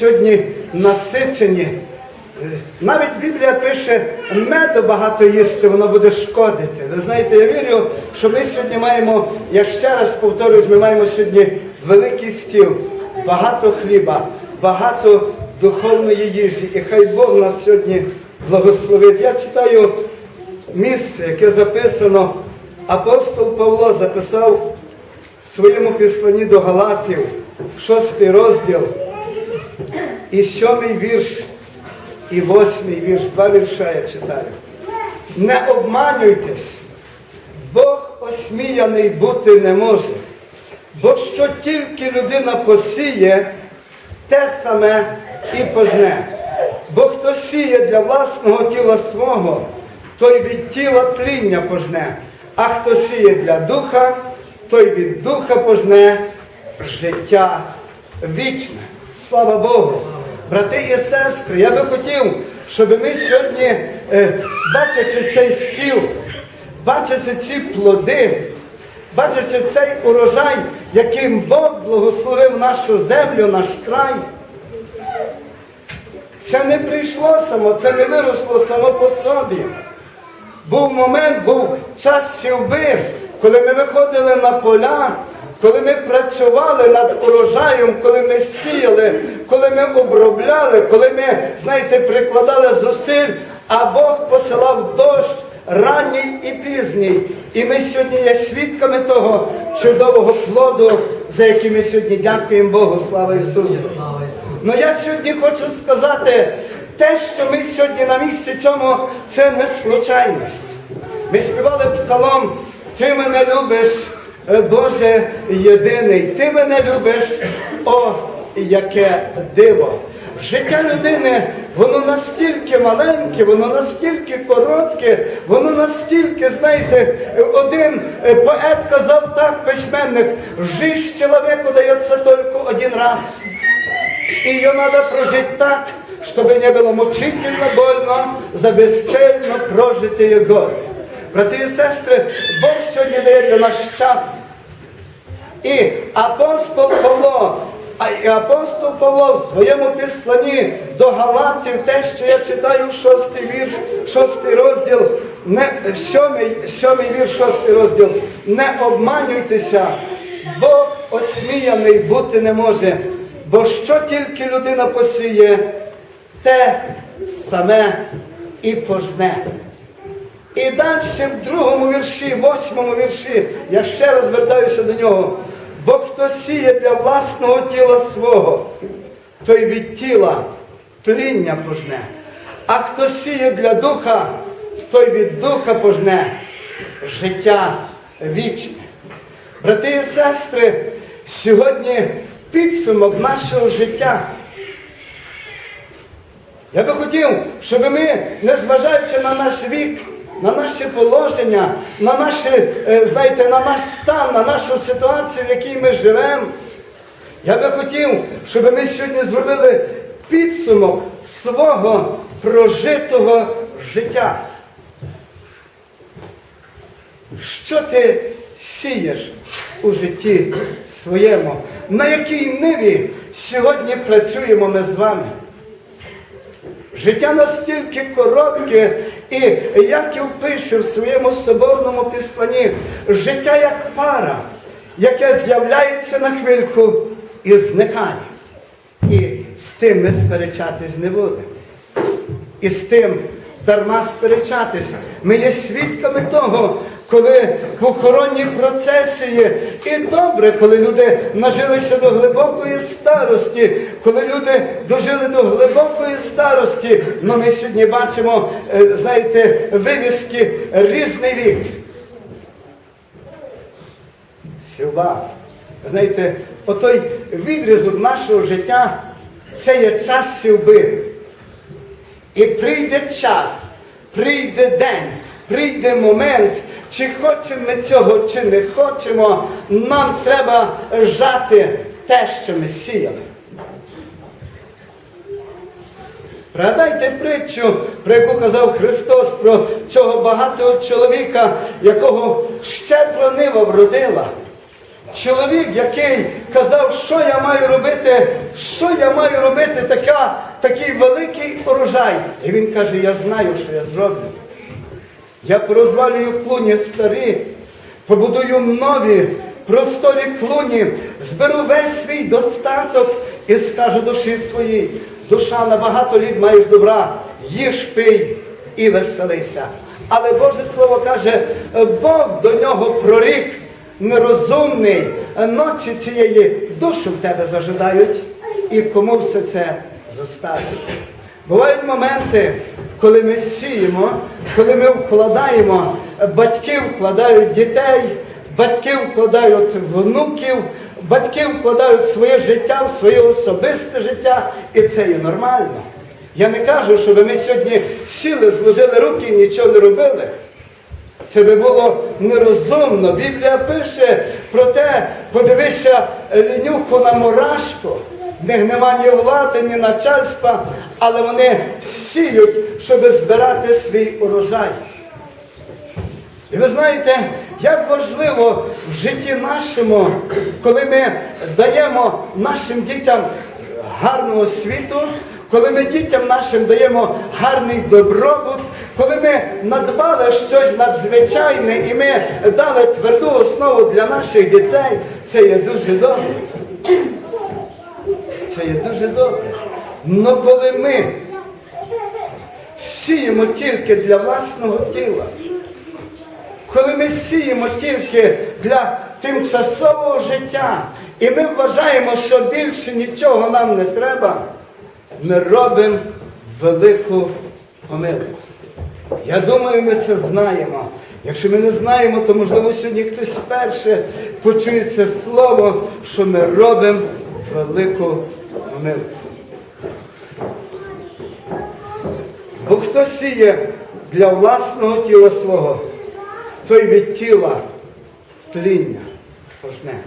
сьогодні насичені. Е, Навіть Біблія пише, меду багато їсти, воно буде шкодити. Ви знаєте, я вірю, що ми сьогодні маємо, я ще раз повторюсь, ми маємо сьогодні великий стіл, багато хліба, багато духовної їжі. І хай Бог нас сьогодні благословить. Я читаю місце, яке записано, апостол Павло записав в своєму післанні до Галатів, шостий розділ, і сьомий вірш, і восьмий вірш, два вірша я читаю. Не обманюйтесь, Бог осміяний бути не може. Бо що тільки людина посіє, те саме і пожне. Бо хто сіє для власного тіла свого, той від тіла тління пожне, а хто сіє для духа, той від духа пожне життя вічне. Слава Богу! Брати і сестри, я би хотів, щоб ми сьогодні, е, бачачи цей стіл, бачачи ці плоди, бачачи цей урожай, яким Бог благословив нашу землю, наш край, це не прийшло само, це не виросло само по собі. Був момент, був час сівби, коли ми виходили на поля, коли ми працювали над урожаєм, коли ми сіяли, коли ми обробляли, коли ми, знаєте, прикладали зусиль, а Бог посилав дощ ранній і пізній. І ми сьогодні є свідками того чудового плоду, за який ми сьогодні дякуємо Богу. Слава Ісусу! Ну я сьогодні хочу сказати, те, що ми сьогодні на місці цьому, це не случайність. Ми співали псалом, ти мене любиш, Боже єдиний, ти мене любиш, о, яке диво. Життя людини, воно настільки маленьке, воно настільки коротке, воно настільки, знаєте, один е, поет казав так, письменник, жизнь человеку дається тільки один раз. И ее надо прожить так, чтобы не было мучительно больно за бесцельно прожитые годы. Брати і сестри, Бог сьогодні дає для нас час. І апостол Павло, а апостол Павло в своєму післанні до Галатів, те, що я читаю шостий вірш, шостий розділ, не, сьомий, сьомий вірш, шостий розділ, не обманюйтеся, Бог осміяний бути не може, бо що тільки людина посіє, те саме і пожне. І далі в другому вірші, восьмому вірші, я ще раз звертаюся до нього. Бо хто сіє для власного тіла свого, той від тіла тління пожне. А хто сіє для духа, той від духа пожне життя вічне. Брати і сестри, сьогодні підсумок нашого життя. Я би хотів, щоб ми, незважаючи на наш вік, на наше положення, на наше, знаєте, на наш стан, на нашу ситуацію, в якій ми живемо, я би хотів, щоб ми сьогодні зробили підсумок свого прожитого життя. Що ти сієш у житті своєму? На якій ниві сьогодні працюємо ми з вами? Життя настільки коротке, і Яків пише в своєму соборному післанні, життя як пара, яке з'являється на хвильку і зникає. І з тим ми сперечатись не будемо. І з тим дарма сперечатися. Ми є свідками того, коли похоронні процесії, і добре, коли люди нажилися до глибокої старості, коли люди дожили до глибокої старості, але ми сьогодні бачимо, е, знаєте, вивіски різний вік. Сюба. Знаєте, отой відрізок нашого життя це є час сівби. І прийде час, прийде день, прийде момент, чи хочемо ми цього, чи не хочемо, нам треба жати те, що ми сіяли. Пригадайте притчу, про яку казав Христос, про цього багатого чоловіка, якого щедро нива вродила. чоловік, який казав, що я маю робити, що я маю робити, така, такий великий урожай. І він каже, я знаю, що я зроблю. Я порозвалюю клуні старі, побудую нові, просторі клуні, зберу весь свій достаток і скажу душі своїй, душа на багато літ маєш добра, їж пий і веселися. Але Боже Слово каже, Бог до нього прорік, нерозумний, ночі цієї душу в тебе зажидають, і кому все це зоставиш. Бувають моменти, коли ми сіємо, коли ми вкладаємо, батьки вкладають дітей, батьки вкладають внуків, батьки вкладають своє життя в своє особисте життя, і це є нормально. Я не кажу, щоб ми сьогодні сіли, зложили руки і нічого не робили. Це би було нерозумно. Біблія пише про те, подивися лінюху на мурашку. Них нема ні влади, ні начальства, але вони сіють, щоб збирати свій урожай. І ви знаєте, як важливо в житті нашому, коли ми даємо нашим дітям гарну освіту, коли ми дітям нашим даємо гарний добробут, коли ми надбали щось надзвичайне і ми дали тверду основу для наших дітей, це є дуже добре. Це є дуже добре. Но коли ми сіємо тільки для власного тіла, коли ми сіємо тільки для тимчасового життя, і ми вважаємо, що більше нічого нам не треба, ми робимо велику помилку. Я думаю, ми це знаємо. Якщо ми не знаємо, то можливо сьогодні хтось вперше почує це слово, що ми робимо велику помилку. Бо хто сіє для власного тіла свого, той від тіла тління пожне.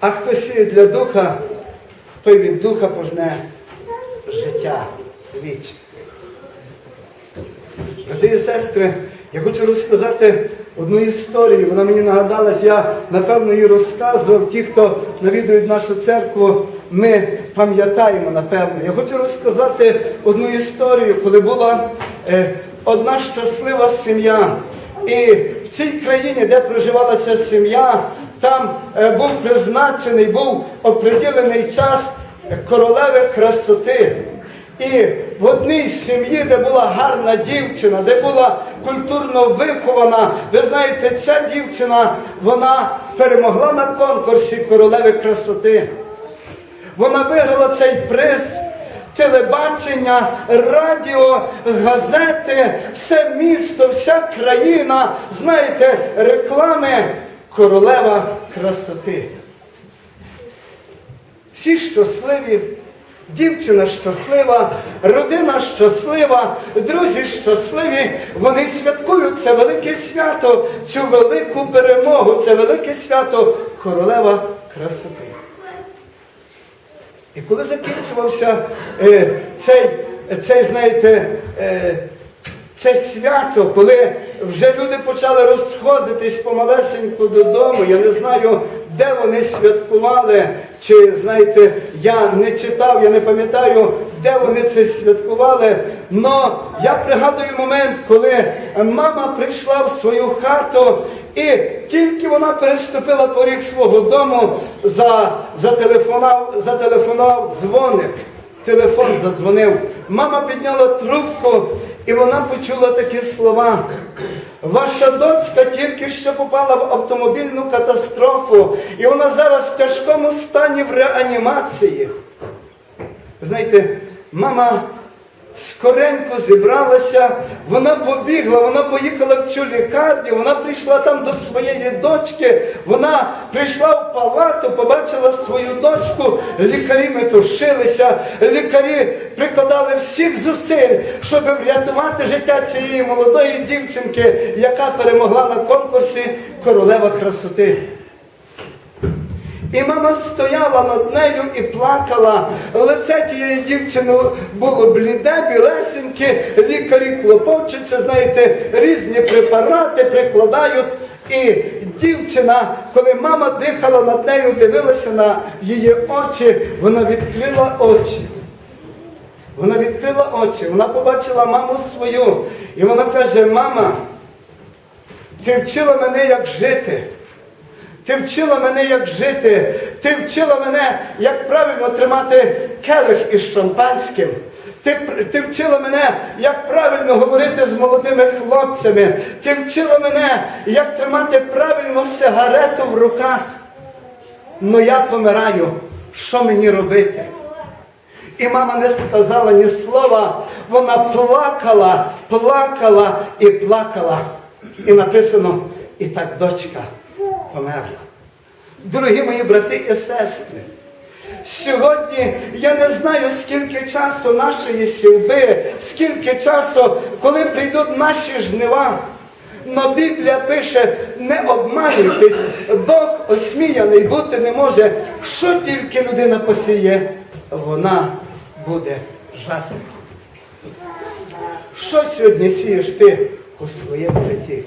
А хто сіє для духа, той від духа пожне життя вічне. Брати і сестри, я хочу розказати одну історію. Вона мені нагадалась, я напевно її розказував. Ті, хто навідують нашу церкву, ми пам'ятаємо, напевно. Я хочу розказати одну історію, коли була е, одна щаслива сім'я. І в цій країні, де проживала ця сім'я, там е, був призначений, був оприділений час королеви красоти. І в одній сім'ї, де була гарна дівчина, де була культурно вихована, ви знаєте, ця дівчина вона перемогла на конкурсі королеви красоти. Вона виграла цей приз. Телебачення, радіо, газети, все місто, вся країна, знаєте, реклами королева красоти. Всі щасливі. Дівчина щаслива, родина щаслива, друзі щасливі, вони святкують це велике свято, цю велику перемогу, це велике свято королева красоти. І коли закінчувався е, цей, цей, знаєте, е, це свято, коли вже люди почали розходитись помалесеньку додому, я не знаю, де вони святкували, чи знаєте, я не читав, я не пам'ятаю, де вони це святкували. Но я пригадую момент, коли мама прийшла в свою хату, і тільки вона переступила поріг свого дому, за, зателефонував, зателефонував дзвоник. Телефон задзвонив. Мама підняла трубку, і вона почула такі слова. Ваша дочка тільки що попала в автомобільну катастрофу, і вона зараз в тяжкому стані в реанімації. Знаєте, мама скоренько зібралася, вона побігла, вона поїхала в цю лікарню, вона прийшла там до своєї дочки, вона прийшла в палату, побачила свою дочку, лікарі метушилися, лікарі прикладали всіх зусиль, щоб врятувати життя цієї молодої дівчинки, яка перемогла на конкурсі Королева красоти. І мама стояла над нею і плакала. Лице тієї дівчини було бліде, білесеньке, лікарі клопочуться, знаєте, різні препарати прикладають. І дівчина, коли мама дихала над нею, дивилася на її очі, вона відкрила очі. Вона відкрила очі, вона побачила маму свою. І вона каже: мама, ти вчила мене, як жити. Ти вчила мене, як жити. Ти вчила мене, як правильно тримати келих із шампанським. Ти, ти вчила мене, як правильно говорити з молодими хлопцями. Ти вчила мене, як тримати правильно сигарету в руках. Ну я помираю. Що мені робити? І мама не сказала ні слова. Вона плакала, плакала і плакала. І написано, і так дочка померла. Дорогі мої брати і сестри, сьогодні я не знаю, скільки часу нашої сівби, скільки часу, коли прийдуть наші жнива. Но Біблія пише, не обманюйтесь, Бог осміяний бути не може. Що тільки людина посіє, вона буде жати. Що сьогодні сієш ти у своєму житті?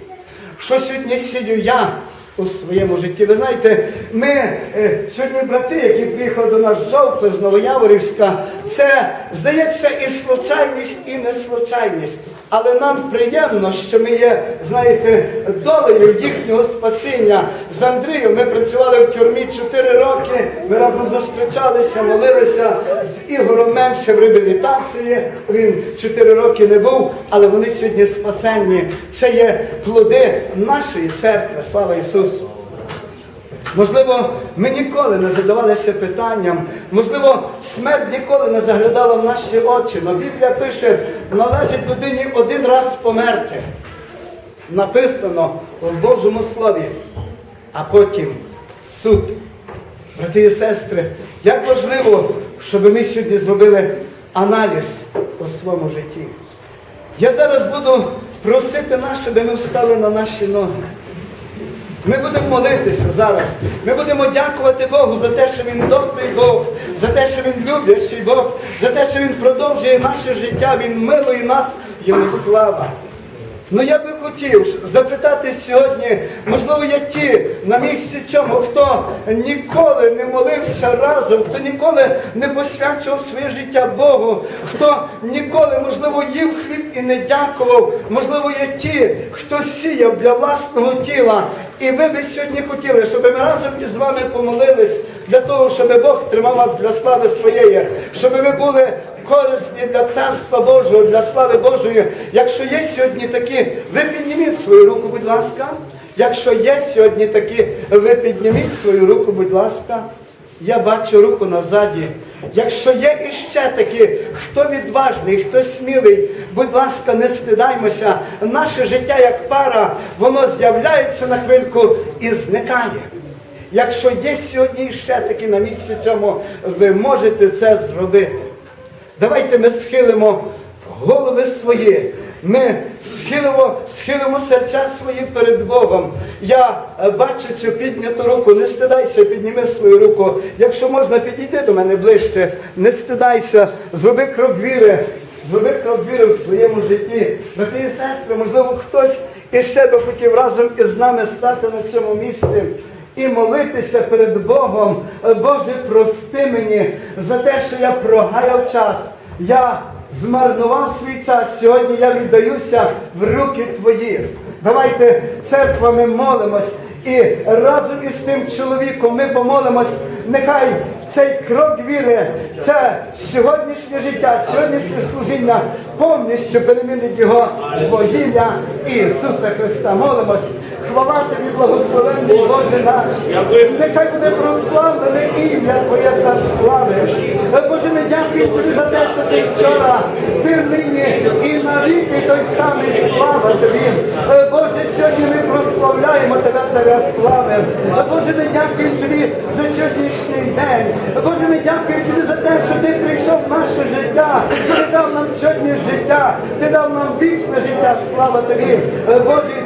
Що сьогодні сію я у своєму житті? Ви знаєте, ми е, сьогодні брати, які приїхали до нас з з Новояворівська, це здається і случайність, і не случайність. Але нам приємно, що ми є, знаєте, долею їхнього спасіння. З Андрієм ми працювали в тюрмі 4 роки. Ми разом зустрічалися, молилися з Ігорем менше в реабілітації. Він 4 роки не був, але вони сьогодні спасенні. Це є плоди нашої церкви. Слава Ісусу! Можливо, ми ніколи не задавалися питанням, можливо, смерть ніколи не заглядала в наші очі. Но Біблія пише, належить людині один раз померти. Написано в Божому Слові, а потім суд. Брати і сестри, як важливо, щоб ми сьогодні зробили аналіз у своєму житті. Я зараз буду просити нас, щоб ми встали на наші ноги. Ми будемо молитися зараз. Ми будемо дякувати Богу за те, що Він добрий Бог, за те, що Він люблячий Бог, за те, що Він продовжує наше життя, Він милує нас, йому слава. Ну я би хотів запитати сьогодні, можливо, є ті на місці цьому, хто ніколи не молився разом, хто ніколи не посвячував своє життя Богу, хто ніколи, можливо, їв хліб і не дякував, можливо, є ті, хто сіяв для власного тіла. І ви би сьогодні хотіли, щоб ми разом із вами помолились для того, щоб Бог тримав вас для слави своєї, щоб ви були корисні для Царства Божого, для слави Божої. Якщо є сьогодні такі, ви підніміть свою руку, будь ласка. Якщо є сьогодні такі, ви підніміть свою руку, будь ласка. Я бачу руку назаді. Якщо є іще такі, хто відважний, хто смілий, будь ласка, не стидаймося. Наше життя як пара, воно з'являється на хвильку і зникає. Якщо є сьогодні ще такі на місці цьому, ви можете це зробити. Давайте ми схилимо голови свої. Ми схилимо, схилимо серця свої перед Богом. Я е, бачу цю підняту руку. Не стидайся, підніми свою руку. Якщо можна, підійди до мене ближче. Не стидайся, зроби крок віри. Зроби крок віри в своєму житті. Брати і сестри, можливо, хтось іще би хотів разом із нами стати на цьому місці і молитися перед Богом. Боже, прости мені за те, що я прогаяв час. Я змарнував свій час. Сьогодні я віддаюся в руки Твої. Давайте церква ми молимось. І разом із тим чоловіком ми помолимось, нехай цей крок віри, це сьогоднішнє життя, сьогоднішнє служіння повністю перемінить його во Ісуса Христа. Молимось. Хвала тобі, благословенний Боже наш. Нехай буде прославлене ім'я Твоє слави. Боже, ми дякуємо тобі за те, що ти вчора, ти нині і навіки той самий слава тобі. Боже, сьогодні ми прославляємо тебе, царя слави. Боже, ми дякуємо тобі за сьогоднішній день. Боже, ми дякуємо тобі за те, що ти прийшов в наше життя. Ти дав нам сьогодні життя, ти дав нам вічне життя. Слава тобі. Боже,